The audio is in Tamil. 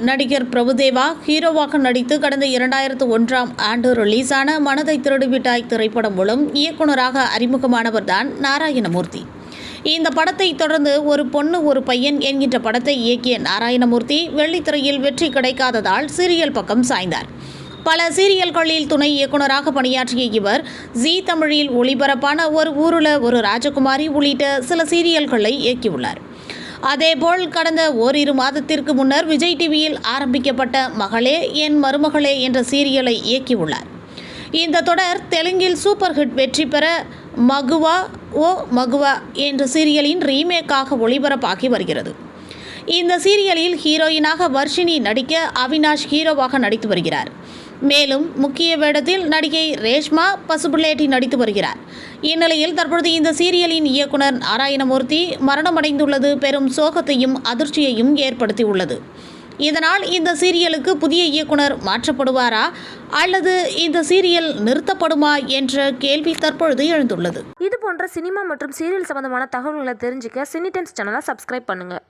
நடிகர் பிரபுதேவா ஹீரோவாக நடித்து கடந்த இரண்டாயிரத்து ஒன்றாம் ஆண்டு ரிலீஸான மனதை திருடிவிட்டாய் திரைப்படம் மூலம் இயக்குனராக அறிமுகமானவர்தான் நாராயணமூர்த்தி. இந்த படத்தை தொடர்ந்து ஒரு பொண்ணு ஒரு பையன் என்கின்ற படத்தை இயக்கிய நாராயணமூர்த்தி வெள்ளித்திரையில் வெற்றி கிடைக்காததால் சீரியல் பக்கம் சாய்ந்தார். பல சீரியல்களில் துணை இயக்குனராக பணியாற்றிய இவர் ஜீ தமிழில் ஒளிபரப்பான ஒரு ஊருல ஒரு ராஜகுமாரி உள்ளிட்ட சில சீரியல்களை இயக்கியுள்ளார். அதேபோல் கடந்த ஓரிரு மாதத்திற்கு முன்னர் விஜய் டிவியில் ஆரம்பிக்கப்பட்ட மகளே என் மருமகளே என்ற சீரியலை இயக்கியுள்ளார். இந்த தொடர் தெலுங்கில் சூப்பர் ஹிட் வெற்றி பெற மகுவா ஓ மகுவா என்ற சீரியலின் ரீமேக்காக ஒளிபரப்பாகி வருகிறது. இந்த சீரியலில் ஹீரோயினாக வர்ஷினி நடிக்க அவினாஷ் ஹீரோவாக நடித்து வருகிறார். மேலும் முக்கிய வேடத்தில் நடிகை ரேஷ்மா பசுபுள்ளேட்டி நடித்து வருகிறார். இந்நிலையில் தற்பொழுது இந்த சீரியலின் இயக்குனர் நாராயணமூர்த்தி மரணமடைந்துள்ளது பெரும் சோகத்தையும் அதிர்ச்சியையும் ஏற்படுத்தியுள்ளது. இதனால் இந்த சீரியலுக்கு புதிய இயக்குனர் மாற்றப்படுவாரா? அல்லது இந்த சீரியல் நிறுத்தப்படுமா என்ற கேள்வி தற்பொழுது எழுந்துள்ளது. இது போன்ற சினிமா மற்றும் சீரியல் சம்பந்தமான தகவல்களை தெரிஞ்சுக்க சினி டைம்ஸ் சேனலை சப்ஸ்கிரைப் பண்ணுங்கள்